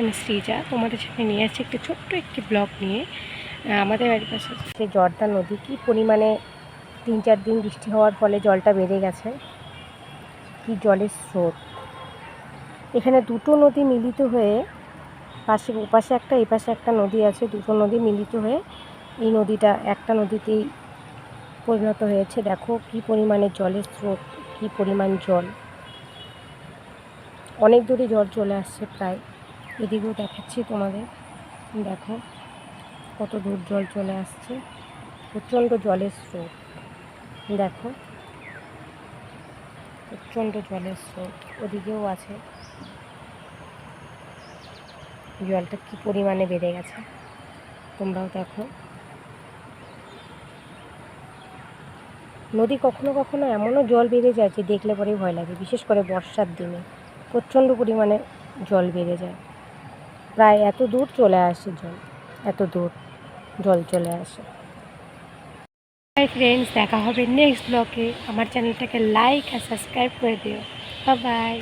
আমি শ্রীজা, তোমাদের সাথে নিয়ে আসছি একটি ছোট্ট একটি ব্লগ নিয়ে। আমাদের বাড়ির পাশে যে জর্দা নদী, কী পরিমাণে তিন চার দিন বৃষ্টি হওয়ার ফলে জলটা বেড়ে গেছে, কি জলের স্রোত। এখানে দুটো নদী মিলিত হয়ে পাশে, ওপাশে একটা, এপাশে একটা নদী আছে, দুটো নদী মিলিত হয়ে এই নদীটা একটা নদীতেই পরিণত হয়েছে। দেখো কি পরিমাণে জলের স্রোত, কি পরিমাণ জল। অনেক দূরে জল চলে আসছে প্রায়। এদিকেও দেখাচ্ছি তোমাদের। দেখো, কত দূর জল চলে আসছে। প্রচণ্ড জলের স্রোত। দেখো, প্রচণ্ড জলের স্রোত। ওদিকেও আছে। জলটা কি পরিমাণে বেড়ে গেছে? তোমরাও দেখো। নদী কখনো কখনো এমনও জল বেড়ে যায় যে দেখলে পরেই ভয় লাগে, বিশেষ করে বর্ষার দিনে। প্রচণ্ড পরিমাণে জল বেড়ে যায়। প্রায় এত দূর চলে আসে জল, এত দূর জল চলে আসে। ফ্রেন্ডস দেখা হবে নেক্সট ব্লকে আমার চ্যানেলটাকে লাইক আর সাবস্ক্রাইব করে দিও। বাই